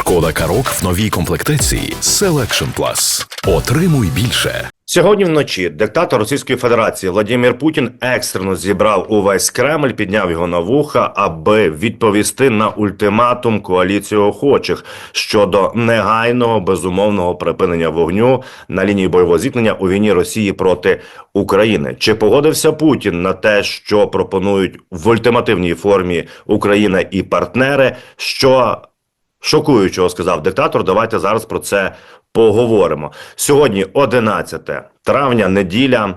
Шкода Карок в новій комплектації Selection Plus. Отримуй більше. Сьогодні вночі диктатор Російської Федерації Владимир Путін екстрено зібрав увесь Кремль, підняв його на вуха, аби відповісти на ультиматум коаліції охочих щодо негайного безумовного припинення вогню на лінії бойового зіткнення у війні Росії проти України. Чи погодився Путін на те, що пропонують в ультимативній формі Україна і партнери? Що шокуючого сказав диктатор? Давайте зараз про це поговоримо. Сьогодні 11 травня, неділя.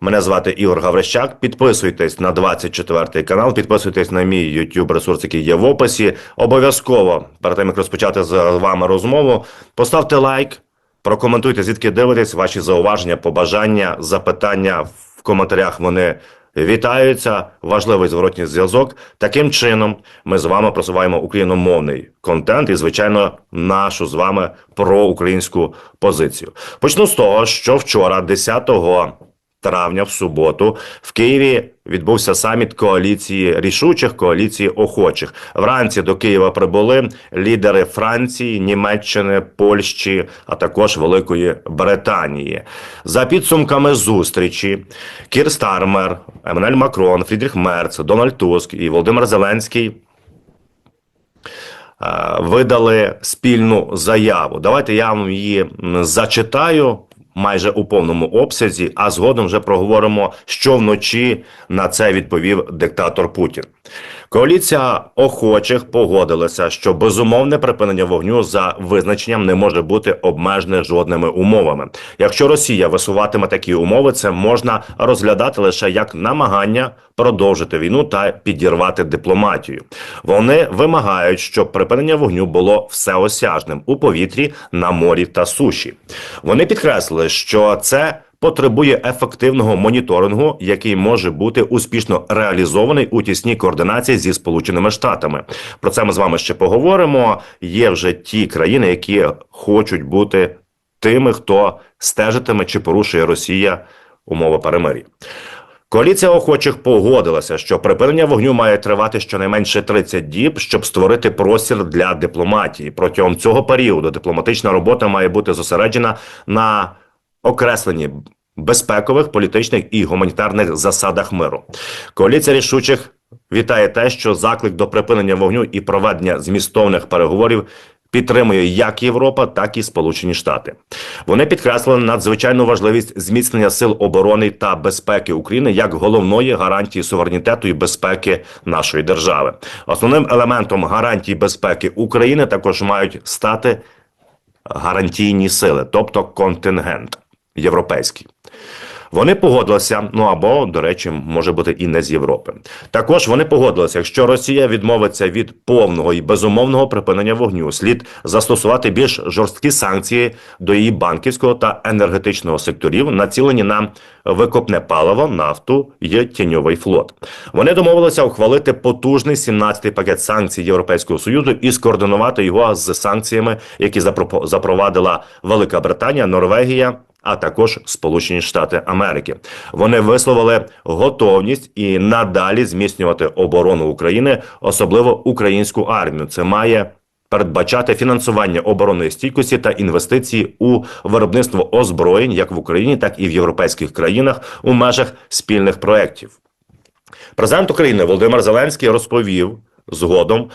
Мене звати Ігор Гаврищак. Підписуйтесь на 24 канал, підписуйтесь на мій YouTube ресурс, який є в описі. Обов'язково перед тим як розпочати з вами розмову, поставте лайк, прокоментуйте, звідки дивитесь, ваші зауваження, побажання, запитання в коментарях. Вони вітаються. Важливий зворотній зв'язок. Таким чином, ми з вами просуваємо україномовний контент і, звичайно, нашу з вами проукраїнську позицію. Почну з того, що вчора, 10 травня, в суботу, в Києві відбувся саміт коаліції рішучих коаліції охочих. Вранці до Києва прибули лідери Франції, Німеччини, Польщі, а також Великої Британії. За підсумками зустрічі Кір Стармер, Еммануель Макрон, Фрідріх Мерц, Дональд Туск і Володимир Зеленський. е, Видали спільну заяву. Давайте я вам її зачитаю майже у повному обсязі, а згодом вже проговоримо, що вночі на це відповів диктатор Путін. Коаліція охочих погодилася, що безумовне припинення вогню за визначенням не може бути обмежене жодними умовами. Якщо Росія висуватиме такі умови, це можна розглядати лише як намагання продовжити війну та підірвати дипломатію. Вони вимагають, щоб припинення вогню було всеосяжним у повітрі, на морі та суші. Вони підкреслили, що це потребує ефективного моніторингу, який може бути успішно реалізований у тісній координації зі Сполученими Штатами. Про це ми з вами ще поговоримо. Є вже ті країни, які хочуть бути тими, хто стежитиме, чи порушує Росія умови перемир'я. Коаліція охочих погодилася, що припинення вогню має тривати щонайменше 30 діб, щоб створити простір для дипломатії. Протягом цього періоду дипломатична робота має бути зосереджена на окресленні безпекових, політичних і гуманітарних засадах миру. Коаліція рішучих вітає те, що заклик до припинення вогню і проведення змістовних переговорів. Підтримує як Європа, так і Сполучені Штати. Вони підкреслили надзвичайну важливість зміцнення сил оборони та безпеки України як головної гарантії суверенітету і безпеки нашої держави. Основним елементом гарантії безпеки України також мають стати гарантійні сили, тобто контингент європейський. Вони погодилися, ну або, до речі, може бути і не з Європи. Також вони погодилися, якщо Росія відмовиться від повного і безумовного припинення вогню, слід застосувати більш жорсткі санкції до її банківського та енергетичного секторів, націлені на викопне паливо, нафту і тіньовий флот. Вони домовилися ухвалити потужний 17-й пакет санкцій Європейського союзу і скоординувати його з санкціями, які запровадила Велика Британія, Норвегія а також Сполучені Штати Америки. Вони висловили готовність і надалі зміцнювати оборону України, особливо українську армію. Це має передбачати фінансування оборонної стійкості та інвестиції у виробництво озброєнь як в Україні, так і в європейських країнах у межах спільних проєктів. Президент України Володимир Зеленський розповів згодом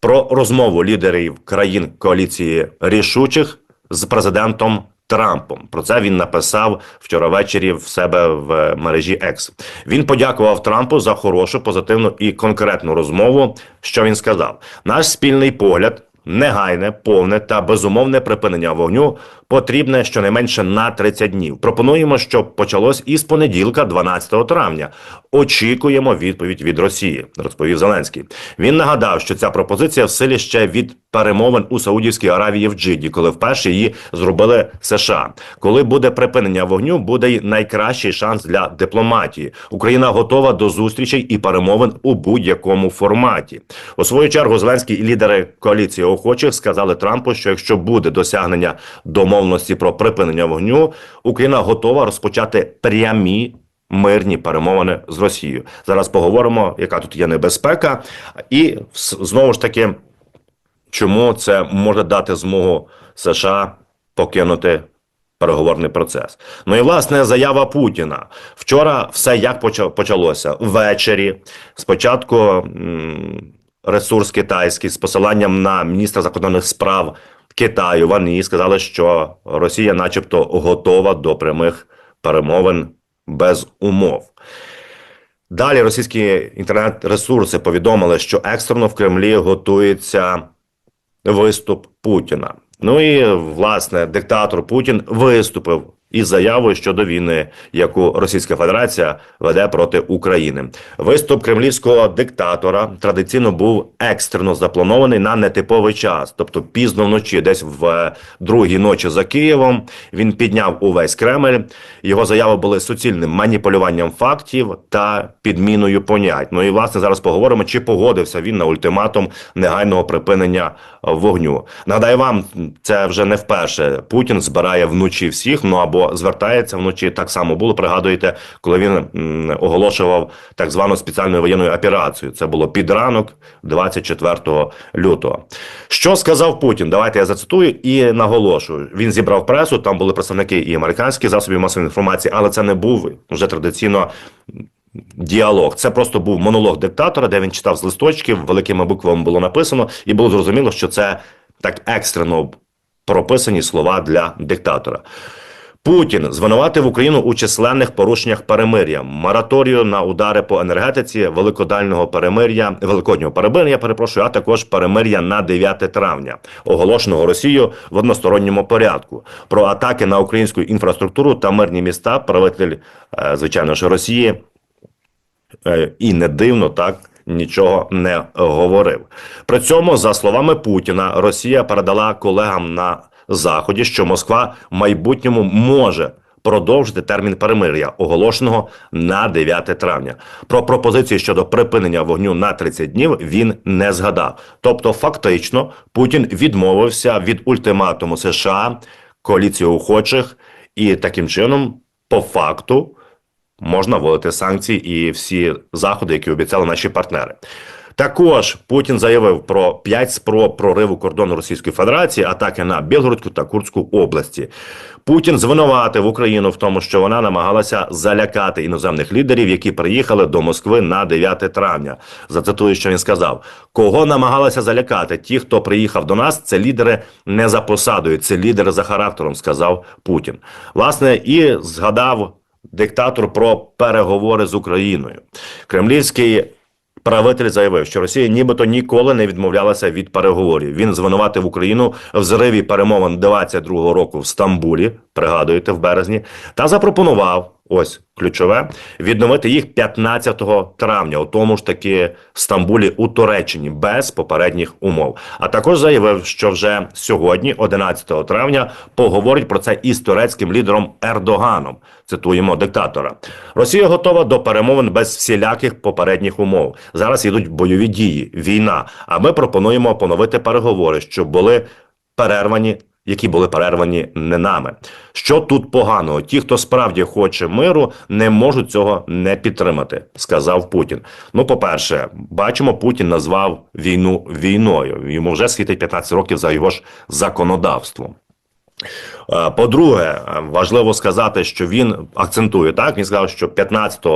про розмову лідерів країн коаліції рішучих з президентом Трампом. Про це він написав вчора ввечері в себе в мережі X. Він подякував Трампу за хорошу, позитивну і конкретну розмову. Що він сказав? Наш спільний погляд. Негайне, повне та безумовне припинення вогню потрібне щонайменше на 30 днів. Пропонуємо, щоб почалось із понеділка, 12 травня. Очікуємо відповідь від Росії, розповів Зеленський. Він нагадав, що ця пропозиція в силі ще від перемовин у Саудівській Аравії в Джиді, коли вперше її зробили США. Коли буде припинення вогню, буде й найкращий шанс для дипломатії. Україна готова до зустрічей і перемовин у будь-якому форматі. У свою чергу Зеленський і лідери коаліції охочих сказали Трампу, що якщо буде досягнення домовленості про припинення вогню, Україна готова розпочати прямі. Мирні перемовини з Росією. Зараз поговоримо, яка тут є небезпека, і знову ж таки чому це може дати змогу США покинути переговорний процес. Ну і власне заява Путіна. Вчора все як почалося ввечері. Спочатку ресурс китайський з посиланням на міністра закордонних справ Китаю вони сказали, що Росія, начебто, готова до прямих перемовин без умов. Далі російські інтернет-ресурси повідомили, що екстрено в Кремлі готується виступ Путіна. Ну і власне диктатор Путін виступив із заявою щодо війни, яку Російська Федерація веде проти України. Виступ кремлівського диктатора традиційно був екстрено запланований на нетиповий час, тобто пізно вночі, десь в другій ночі за Києвом. Він підняв увесь Кремль. Його заяви були суцільним маніпулюванням фактів та підміною понять. Ну і власне зараз поговоримо, чи погодився він на ультиматум негайного припинення вогню. Нагадаю вам, це вже не вперше. Путін збирає вночі всіх, ну або звертається вночі. Так само було. Пригадуєте, коли він оголошував так звану спеціальну воєнну операцію. Це було під ранок 24 лютого. Що сказав Путін? Давайте я зацитую і наголошую. Він зібрав пресу. Там були представники і американських засобів масової інформації, але це не був вже традиційно діалог. Це просто був монолог диктатора, де він читав з листочків, великими буквами було написано, і було зрозуміло, що це так екстрено прописані слова для диктатора. Путін звинуватив Україну у численних порушеннях перемир'я, мораторію на удари по енергетиці, великодального перемир'я, великоднього перемир'я, перепрошую, а також перемир'я на 9 травня, оголошеного Росією в односторонньому порядку. Про атаки на українську інфраструктуру та мирні міста правитель, е, звичайно ж, Росії Е, і не дивно так нічого не говорив. При цьому, за словами Путіна, Росія передала колегам на заході, що Москва в майбутньому може. Продовжити термін перемир'я, оголошеного на 9 травня. Про пропозиції щодо припинення вогню на 30 днів він не згадав. Тобто, фактично, Путін відмовився від ультиматуму США, коаліції охочих, і таким чином, по факту, можна вводити санкції і всі заходи, які обіцяли наші партнери. Також Путін заявив про п'ять спроб прориву кордону Російської Федерації, атаки на Білгородську та Курську області. Путін звинуватив Україну в тому, що вона намагалася залякати іноземних лідерів, які приїхали до Москви на 9 травня. Зацитую, що він сказав: кого намагалася залякати? Ті, хто приїхав до нас, це лідери не за посадою, це лідери за характером, сказав Путін. Власне, і згадав диктатор про переговори з Україною. Кремлівський правитель заявив, що Росія нібито ніколи не відмовлялася від переговорів. Він звинуватив Україну в зриві перемовин 22-го року в Стамбулі, пригадуєте, в березні, та запропонував. Ось ключове відновити їх 15 травня, у тому ж таки Стамбулі у Туреччині без попередніх умов. А також заявив, що вже сьогодні, 11 травня, поговорить про це із турецьким лідером Ердоганом. Цитуємо диктатора. Росія готова до перемовин без всіляких попередніх умов. Зараз йдуть бойові дії, війна. А ми пропонуємо поновити переговори, щоб були перервані які були перервані не нами. Що тут поганого? Ті, хто справді хоче миру, не можуть цього не підтримати, сказав Путін. Ну, по-перше, бачимо, Путін назвав війну війною. Йому вже світить 15 років за його ж законодавством. Е, По-друге, важливо сказати, що він акцентує так. Він сказав, що 15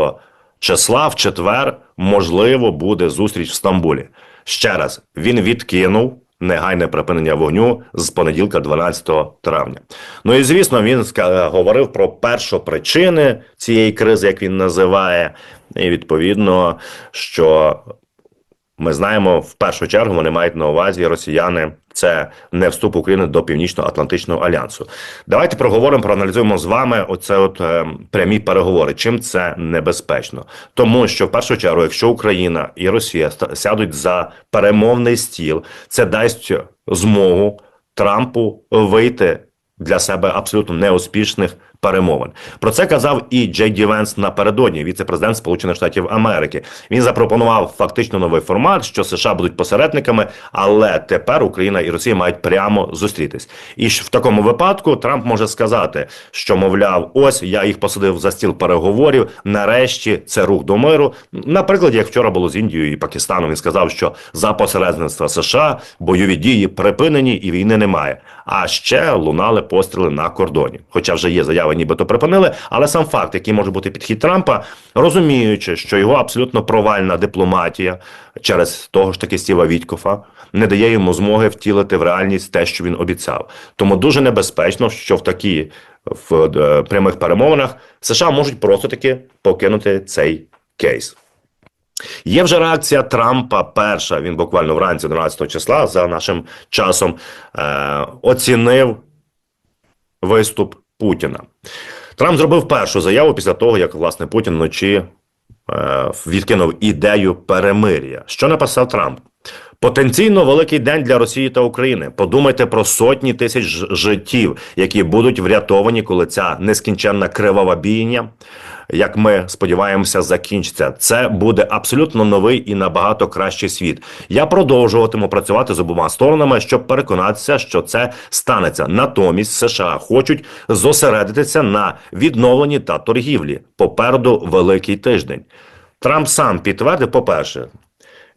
числа в четвер можливо буде зустріч в Стамбулі. Ще раз він відкинув негайне припинення вогню з понеділка, 12 травня. Ну і звісно, він говорив про першопричини цієї кризи, як він називає, і відповідно, що ми знаємо в першу чергу вони мають на увазі росіяни. Це не вступ України до Північно-Атлантичного альянсу. Давайте проговоримо, проаналізуємо з вами оце от е, прямі переговори. Чим це небезпечно? Тому що в першу чергу, якщо Україна і Росія сядуть за перемовний стіл, це дасть змогу Трампу вийти для себе абсолютно неуспішних перемовин. Про це казав і Джей Ді Венс напередодні, віце-президент Сполучених Штатів Америки. Він запропонував фактично новий формат, що США будуть посередниками, але тепер Україна і Росія мають прямо зустрітись. І в такому випадку Трамп може сказати, що мовляв, ось я їх посадив за стіл переговорів. Нарешті це рух до миру. Наприклад, як вчора було з Індією і Пакистаном, він сказав, що за посередництва США бойові дії припинені і війни немає. А ще лунали постріли на кордоні. Хоча вже є заяви, нібито припинили. Але сам факт, який може бути підхід Трампа, розуміючи, що його абсолютно провальна дипломатія через того ж таки Стіва Вітькофа не дає йому змоги втілити в реальність те, що він обіцяв. Тому дуже небезпечно, що в такі в е, прямих перемовинах США можуть просто таки покинути цей кейс. Є вже реакція Трампа. Перша він буквально вранці 11 числа за нашим часом е, оцінив виступ Путіна. Трамп зробив першу заяву після того, як власне Путін вночі е, відкинув ідею перемир'я. Що написав Трамп? Потенційно великий день для Росії та України. Подумайте про сотні тисяч життів, які будуть врятовані, коли ця нескінченна кривава бійня, як ми сподіваємося, закінчиться. Це буде абсолютно новий і набагато кращий світ. Я продовжуватиму працювати з обома сторонами, щоб переконатися, що це станеться. Натомість США хочуть зосередитися на відновленні та торгівлі. Попереду великий тиждень. Трамп сам підтвердив, по-перше,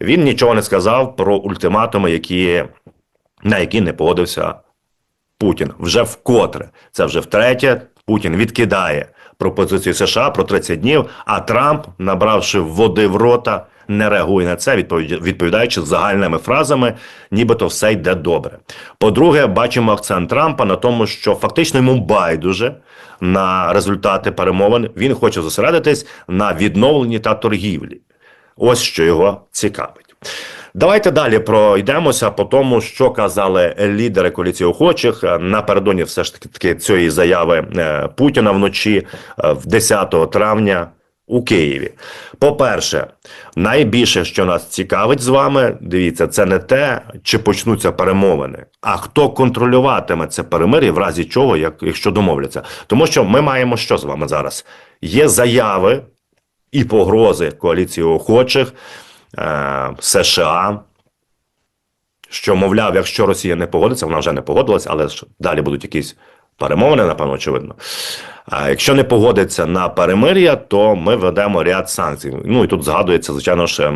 він нічого не сказав про ультиматуми, які, на які не погодився Путін. Вже вкотре. Це вже втретє. Путін відкидає пропозицію США про 30 днів, а Трамп, набравши води в рота, не реагує на це, відповідаючи загальними фразами, нібито все йде добре. По-друге, бачимо акцент Трампа на тому, що фактично йому байдуже на результати перемовин. Він хоче зосередитись на відновленні та торгівлі. Ось що його цікавить. Давайте далі пройдемося по тому, що казали лідери коаліції охочих напередодні все ж таки таки цієї заяви е, Путіна вночі е, в 10 травня у Києві. По-перше, найбільше, що нас цікавить з вами, дивіться, це не те, чи почнуться перемовини, а хто контролюватиме це перемир'я, в разі чого, як, якщо домовляться. Тому що ми маємо що з вами зараз? Є заяви і погрози коаліції охочих е, США, що, мовляв, якщо Росія не погодиться, вона вже не погодилась, але ж далі будуть якісь перемовини, напевно, очевидно. А якщо не погодиться на перемир'я, то ми ведемо ряд санкцій. Ну і тут згадується, звичайно ж,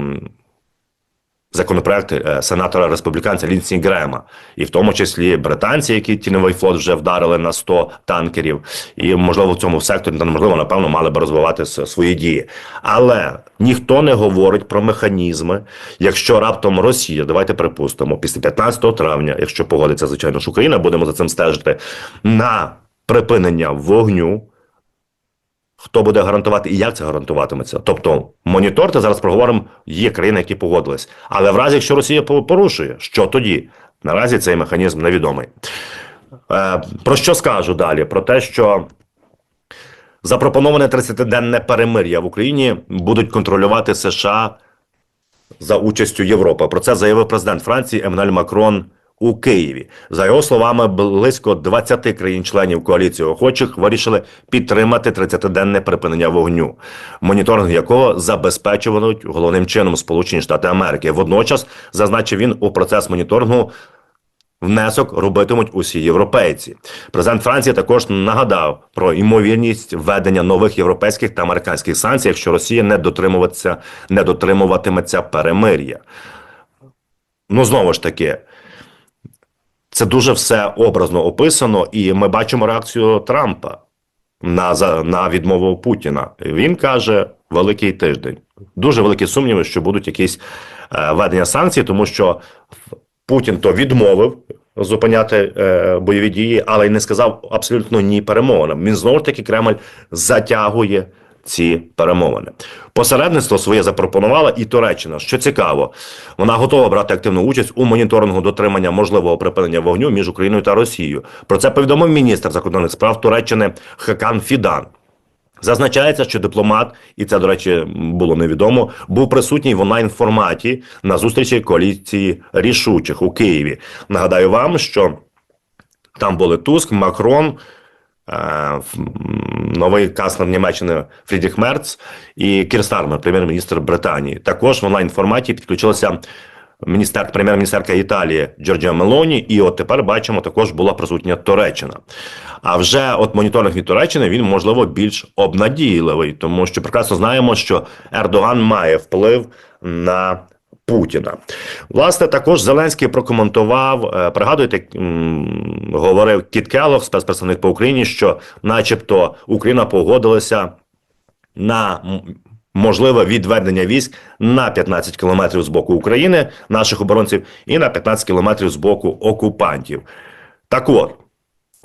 ем, законопроект е, сенатора республіканця Лінсі Грема, і в тому числі британці, які тіньовий флот вже вдарили на 100 танкерів, і можливо в цьому секторі та можливо, напевно, мали би розвивати свої дії. Але ніхто не говорить про механізми, якщо раптом Росія, давайте припустимо, після 15 травня, якщо погодиться, звичайно ж Україна, будемо за цим стежити на припинення вогню. Хто буде гарантувати і як це гарантуватиметься? Тобто, моніторте зараз проговоримо, є країни, які погодились. Але в разі, якщо Росія порушує, що тоді? Наразі цей механізм невідомий. Е, про що скажу далі? Про те, що запропоноване 30-денне перемир'я в Україні будуть контролювати США за участю Європи. Про це заявив президент Франції Еммануель Макрон у Києві. За його словами, близько 20 країн-членів коаліції охочих вирішили підтримати 30-денне припинення вогню, моніторинг якого забезпечуватимуть головним чином Сполучені Штати Америки. Водночас зазначив він у процес моніторингу. Внесок робитимуть усі європейці. Президент Франції також нагадав про ймовірність введення нових європейських та американських санкцій, якщо Росія не дотримуватися, не дотримуватиметься перемир'я. Ну знову ж таки, це дуже все образно описано, і ми бачимо реакцію Трампа на, на відмову Путіна. Він каже: великий тиждень. Дуже великі сумніви, що будуть якісь е, введення санкцій, тому що Путін то відмовив зупиняти е, бойові дії, але й не сказав абсолютно ні перемовинам. Він знову ж таки Кремль затягує ці перемовини. Посередництво своє запропонувала і Туреччина. Що цікаво, вона готова брати активну участь у моніторингу дотримання можливого припинення вогню між Україною та Росією. Про це повідомив міністр закордонних справ Туреччини Хакан Фідан. Зазначається, що дипломат, і це, до речі, було невідомо, був присутній в онлайн форматі на зустрічі коаліції рішучих у Києві. Нагадаю вам, що там були Туск, Макрон, новий канцлер Німеччини Фрідріх Мерц і Кір Стармер, прем'єр-міністр Британії. Також в онлайн форматі підключилася міністер, прем'єр-міністерка Італії Джорджія Мелоні, і от тепер бачимо, також була присутня Туреччина. А вже от моніторинг від Туреччини він можливо більш обнадійливий, тому що прекрасно знаємо, що Ердоган має вплив на. Путіна. Власне, також Зеленський прокоментував, е, пригадуєте, говорив Кіт Келлог, спецпредставник по Україні, що, начебто, Україна погодилася на можливе відведення військ на 15 кілометрів з боку України, наших оборонців, і на 15 кілометрів з боку окупантів. Так от,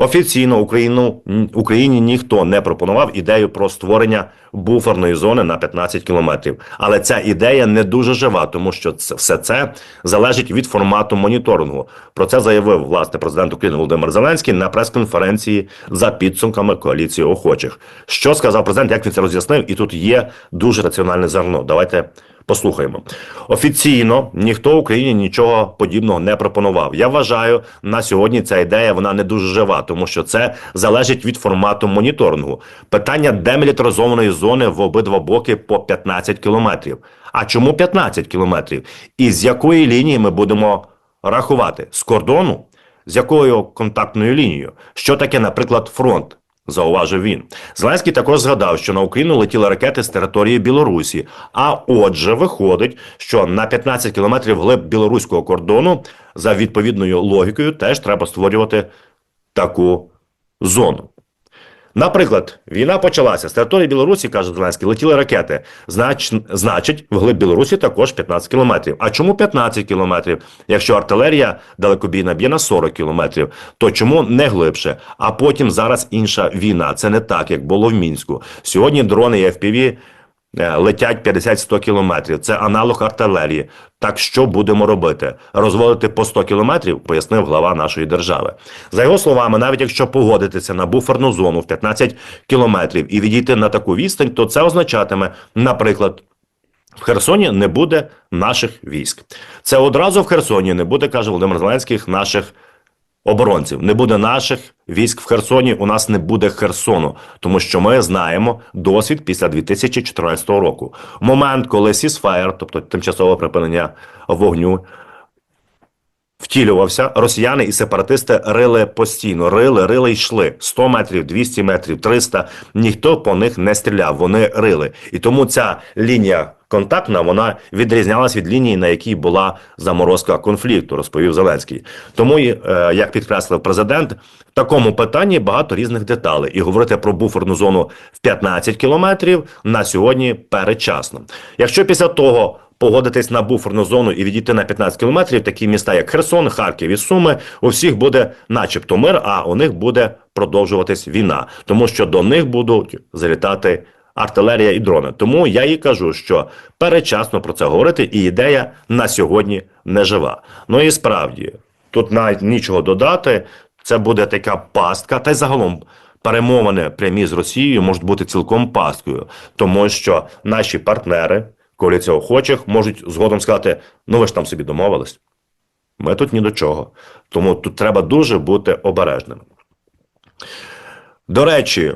офіційно Україну, Україні ніхто не пропонував ідею про створення буферної зони на 15 кілометрів. Але ця ідея не дуже жива, тому що це, все це залежить від формату моніторингу. Про це заявив власне президент України Володимир Зеленський на прес-конференції за підсумками коаліції охочих. Що сказав президент, як він це роз'яснив, і тут є дуже раціональне зерно. Давайте Послухаємо офіційно ніхто Україні нічого подібного не пропонував. Я вважаю, на сьогодні ця ідея вона не дуже жива, тому що це залежить від формату моніторингу. Питання демілітаризованої зони в обидва боки по 15 кілометрів. А чому 15 кілометрів? І з якої лінії ми будемо рахувати? З кордону? З якою контактною лінією? Що таке, наприклад, фронт? Зауважив він. Зеленський також згадав, що на Україну летіли ракети з території Білорусі. А отже, виходить, що на 15 кілометрів глиб білоруського кордону за відповідною логікою теж треба створювати таку зону. Наприклад, війна почалася з території Білорусі, каже Зеленський, летіли ракети. Знач, значить, вглиб Білорусі також 15 кілометрів. А чому 15 кілометрів? Якщо артилерія далекобійна б'є на 40 кілометрів, то чому не глибше? А потім зараз інша війна. Це не так, як було в мінську. Сьогодні дрони і FPV летять 50-100 кілометрів. Це аналог артилерії. Так що будемо робити? Розводити по 100 кілометрів, пояснив глава нашої держави. За його словами, навіть якщо погодитися на буферну зону в 15 кілометрів і відійти на таку відстань, то це означатиме, наприклад. В Херсоні не буде наших військ. Це одразу в Херсоні не буде, каже Володимир Зеленський, наших оборонців. Не буде наших військ в Херсоні. У нас не буде Херсону, тому що ми знаємо досвід після 2014 року. Момент, коли сісфаєр, тобто тимчасове припинення вогню, втілювався, росіяни і сепаратисти рили постійно, рили, рили йшли 100 метрів, 200 метрів, 300. Ніхто по них не стріляв, вони рили. І тому ця лінія контактна вона відрізнялась від лінії, на якій була заморозка конфлікту, розповів Зеленський. Тому, е, як підкреслив президент, в такому питанні багато різних деталей, і говорити про буферну зону в 15 кілометрів на сьогодні передчасно. Якщо після того погодитись на буферну зону і відійти на 15 кілометрів, такі міста, як Херсон, Харків і Суми, у всіх буде начебто мир, а у них буде продовжуватись війна, тому що до них будуть залітати артилерія і дрони. Тому я і кажу, що передчасно про це говорити, і ідея на сьогодні не жива. Ну і справді тут навіть нічого додати. Це буде така пастка, та й загалом. Перемовини прямі з Росією можуть бути цілком пасткою, тому що наші партнери, коаліція охочих, можуть згодом сказати: ну ви ж там собі домовились. Ми тут ні до чого. Тому тут треба дуже бути обережним. До речі,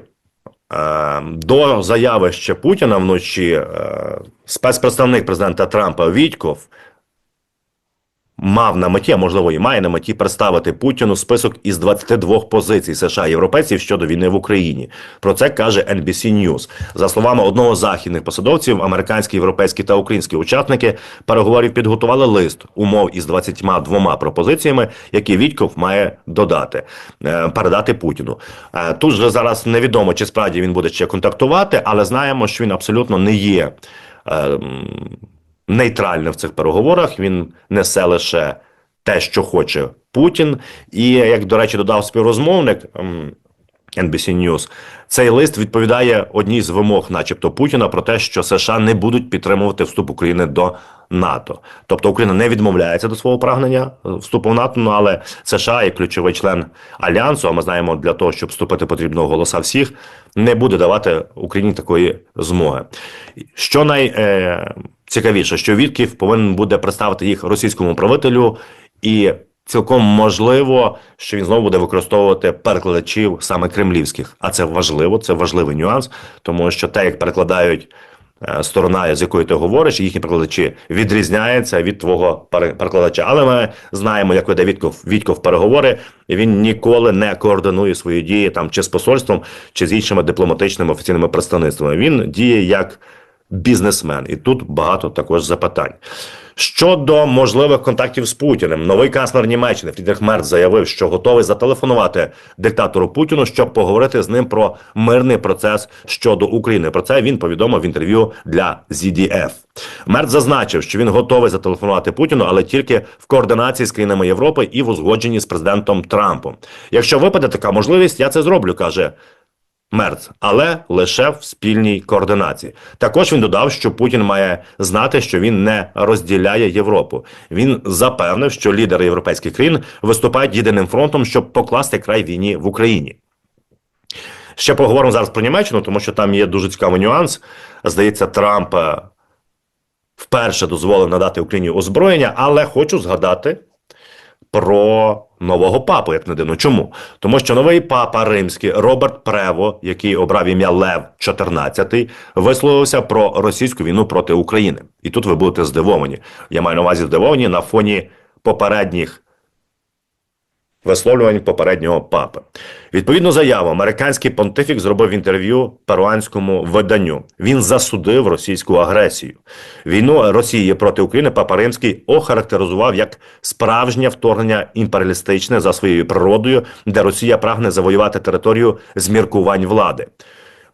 е, до заяви ще Путіна вночі е, спецпредставник президента Трампа Вітьков мав на меті, а можливо і має на меті представити Путіну список із 22 позицій США європейців щодо війни в Україні. Про це каже NBC News. За словами одного з західних посадовців, американські, європейські та українські учасники переговорів підготували лист умов із 22 пропозиціями, які Вітьков має додати, е, передати Путіну. Е, Тут же зараз невідомо, чи справді він буде ще контактувати, але знаємо, що він абсолютно не є. Е, м, нейтральний в цих переговорах. Він несе лише те, що хоче Путін. І як до речі, додав співрозмовник NBC News, цей лист відповідає одній з вимог, начебто Путіна, про те, що США не будуть підтримувати вступ України до НАТО. Тобто Україна не відмовляється до свого прагнення е, вступу в НАТО, ну, але США, як ключовий член альянсу, а ми знаємо, для того, щоб вступити, потрібно голоса всіх, не буде давати Україні такої змоги. Що найцікавіше, що Вітків повинен буде представити їх російському правителю і цілком можливо, що він знову буде використовувати перекладачів саме кремлівських. А це важливо, це важливий нюанс, тому що те, як перекладають е, сторона, з якої ти говориш, їхні перекладачі відрізняється від твого перекладача. Але ми знаємо, як веде Вітков, Вітьков переговори, і він ніколи не координує свої дії там чи з посольством, чи з іншими дипломатичними офіційними представництвами. Він діє як бізнесмен, і тут багато також запитань. Щодо можливих контактів з Путіним, новий канцлер Німеччини Фрідрих Мерц заявив, що готовий зателефонувати диктатору Путіну, щоб поговорити з ним про мирний процес щодо України. Про це він повідомив в інтерв'ю для ZDF. Мерц зазначив, що він готовий зателефонувати Путіну, але тільки в координації з країнами Європи і в узгодженні з президентом Трампом. Якщо випаде така можливість, я це зроблю, каже Мерц, але лише в спільній координації. Також він додав, що Путін має знати, що він не розділяє Європу. Він запевнив, що лідери європейських країн виступають єдиним фронтом, щоб покласти край війні в Україні. Ще поговоримо зараз про Німеччину, тому що там є дуже цікавий нюанс. Здається, Трамп е, вперше дозволив надати Україні озброєння, але хочу згадати про нового папу, як не дивно. Чому? Тому що новий папа римський Роберт Прево, який обрав ім'я Лев 14, висловився про російську війну проти України. І тут ви будете здивовані. Я маю на увазі здивовані на фоні попередніх висловлювань попереднього папи. Відповідну заяву американський понтифік зробив інтерв'ю перуанському виданню. Він засудив російську агресію. Війну Росії проти України папа Римський охарактеризував як справжнє вторгнення імперіалістичне за своєю природою, де Росія прагне завоювати територію з міркувань влади.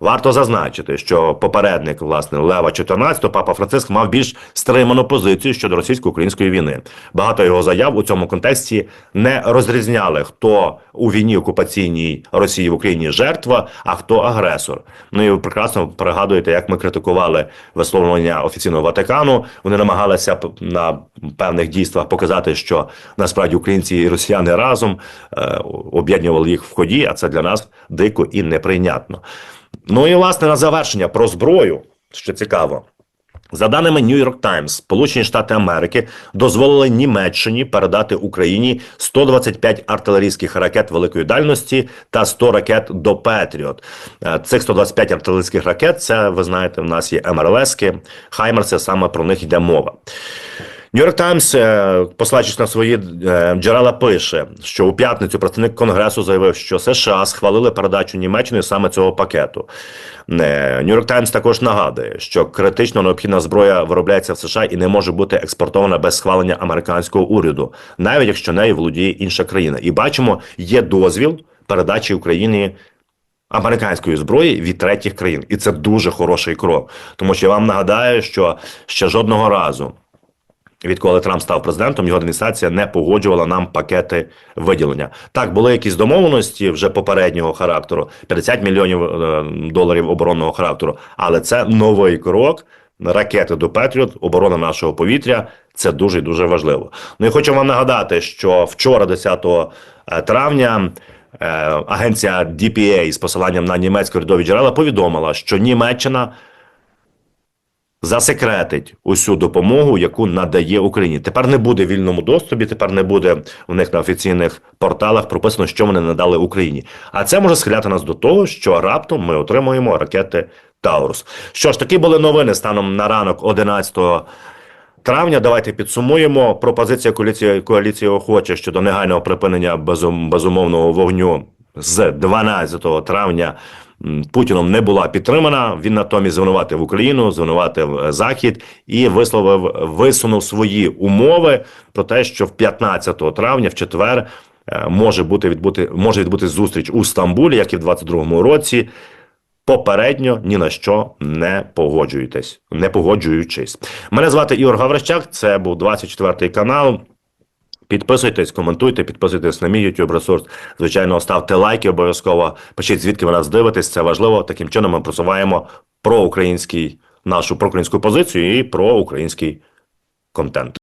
Варто зазначити, що попередник власне Лева 14 папа Франциск мав більш стриману позицію щодо російсько-української війни. Багато його заяв у цьому контексті не розрізняли, хто у війні окупаційній Росії в Україні жертва, а хто агресор. Ну і ви прекрасно пригадуєте, як ми критикували висловлення офіційного Ватикану. Вони намагалися на певних дійствах показати, що насправді українці і росіяни разом е, об'єднували їх в ході, а це для нас дико і неприйнятно. Ну і власне на завершення про зброю, що цікаво. За даними New York Times, Сполучені Штати Америки дозволили Німеччині передати Україні 125 артилерійських ракет великої дальності та 100 ракет до Петріот. Е, Цих 125 артилерійських ракет, це ви знаєте, в нас є МРЛСки, Хаймерси, саме про них йде мова. Нью-Йорк Таймс, е, посилаючись на свої е, джерела, пише, що у п'ятницю представник конгресу заявив, що США схвалили передачу Німеччини саме цього пакету. Нью-Йорк Таймс також нагадує, що критично необхідна зброя виробляється в США і не може бути експортована без схвалення американського уряду, навіть якщо нею володіє інша країна. І бачимо, є дозвіл передачі Україні американської зброї від третіх країн, і це дуже хороший крок. Тому що я вам нагадаю, що ще жодного разу. Відколи Трамп став президентом, його адміністрація не погоджувала нам пакети виділення. Так, були якісь домовленості вже попереднього характеру, 50 мільйонів е, доларів оборонного характеру, але це новий крок. Ракети до Петріот, оборона нашого повітря це дуже дуже важливо. Ну і хочу вам нагадати, що вчора, 10 травня, е, агенція DPA з посиланням на німецькі урядові джерела повідомила, що Німеччина засекретить усю допомогу, яку надає Україні. Тепер не буде вільному доступі, тепер не буде в них на офіційних порталах прописано, що вони надали Україні. А це може схиляти нас до того, що раптом ми отримуємо ракети Таурус. Що ж, такі були новини станом на ранок 11 травня. Давайте підсумуємо. Пропозиція коаліції коаліції охоче щодо негайного припинення безум, безумовного вогню з 12 травня. Путіном не була підтримана. Він натомість звинуватив Україну, звинуватив е, Захід і висловив, висунув свої умови про те, що в 15 травня, в четвер, е, може бути відбути може відбути зустріч у Стамбулі, як і в 22-му році. Попередньо ні на що не погоджуєтесь, не погоджуючись. Мене звати Ігор Гаврищак. Це був 24 канал. Підписуйтесь, коментуйте, підписуйтесь на мій YouTube ресурс. Звичайно, ставте лайки обов'язково. Пишіть, звідки ви нас дивитесь. Це важливо. Таким чином ми просуваємо проукраїнський нашу проукраїнську позицію і проукраїнський контент.